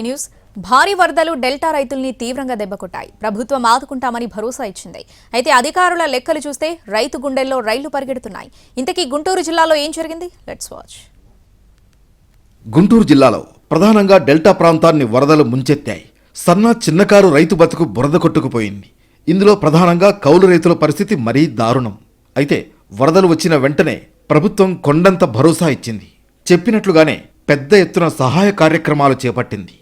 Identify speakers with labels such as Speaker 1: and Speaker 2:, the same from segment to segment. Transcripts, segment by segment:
Speaker 1: News. భారీ వరదలు delta రైతుల్ని తీవ్రంగా దెబ్బకొట్టాయి. ప్రభుత్వం ఆదుకుంటామని భరోసా ఇచ్చింది. అయితే అధికారుల లెక్కలు చూస్తే రైతు గుండెల్లో రైళ్ళు పరిగెడుతున్నాయి. ఇంతకీ గుంటూరు జిల్లాలో ఏం జరిగింది? లెట్స్ వాచ్
Speaker 2: గుంటూరు జిల్లాలో ప్రధానంగా డెల్టా ప్రాంతాన్ని వరదలు ముంచెత్తాయి. సన్న చిన్నకారు రైతు బతుకు బురద కొట్టుకుపోయింది. ఇందులో ప్రధానంగా కౌలు రైతుల పరిస్థితి మరీ దారుణం. అయితే వరదలు వచ్చిన వెంటనే ప్రభుత్వం కొండంత భరోసా ఇచ్చింది. చెప్పినట్లుగానే పెద్ద ఎత్తున సహాయ కార్యక్రమాలు చేపట్టింది.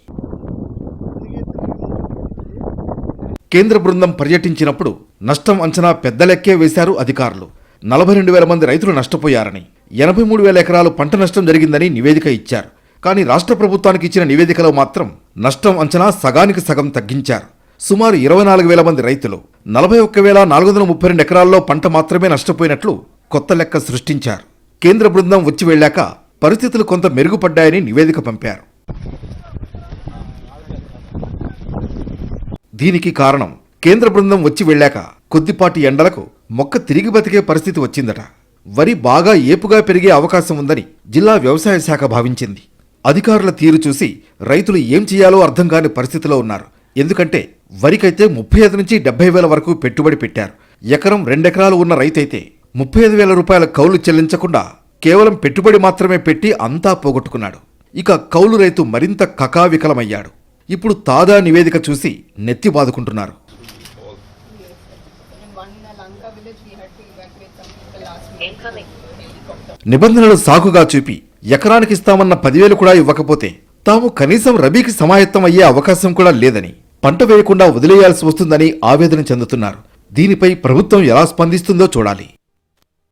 Speaker 2: కేంద్ర బృందం పర్యటించినప్పుడు నష్టం అంచనా పెద్ద లెక్కే వేశారు అధికారులు. నలభై రెండు వేల మంది రైతులు నష్టపోయారని ఎనభై మూడు వేల ఎకరాలు పంట నష్టం జరిగిందని నివేదిక ఇచ్చారు. కానీ రాష్ట్ర ప్రభుత్వానికి ఇచ్చిన నివేదికలో మాత్రం నష్టం అంచనా సగానికి సగం తగ్గించారు. సుమారు ఇరవై నాలుగు వేల మంది రైతులు నలభై ఒక్క వేల నాలుగు వందల ముప్పై రెండు ఎకరాల్లో పంట మాత్రమే నష్టపోయినట్లు కొత్త లెక్క సృష్టించారు. కేంద్ర బృందం వచ్చి వెళ్ళాక పరిస్థితులు కొంత మెరుగుపడ్డాయని నివేదిక పంపారు. దీనికి కారణం కేంద్ర బృందం వచ్చి వెళ్ళాక కొద్దిపాటి ఎండలకు మొక్క తిరిగి బతికే పరిస్థితి వచ్చిందట. వరి బాగా ఏపుగా పెరిగే అవకాశం ఉందని జిల్లా వ్యవసాయ శాఖ భావించింది. అధికారుల తీరు చూసి రైతులు ఏం చేయాలో అర్థం కాని పరిస్థితిలో ఉన్నారు. ఎందుకంటే వరికైతే ముప్పై ఐదు నుంచి డెబ్బై వేల వరకు పెట్టుబడి పెట్టారు. ఎకరం రెండెకరాలు ఉన్న రైతైతే ముప్పై ఐదు వేల రూపాయల కౌలు చెల్లించకుండా కేవలం పెట్టుబడి మాత్రమే పెట్టి అంతా పోగొట్టుకున్నాడు. ఇక కౌలు రైతు మరింత కకావికలమయ్యాడు. ఇప్పుడు తాజా నివేదిక చూసి నెత్తి బాదుకుంటున్నారు. నిబంధనలు సాకుగా చూపి ఎకరానికి ఇస్తామన్న పదివేలు కూడా ఇవ్వకపోతే తాము కనీసం రబీకి సమాయత్తం అయ్యే అవకాశం కూడా లేదని పంట వేయకుండా వదిలేయాల్సి వస్తుందని ఆవేదన చెందుతున్నారు. దీనిపై ప్రభుత్వం ఎలా స్పందిస్తుందో చూడాలి.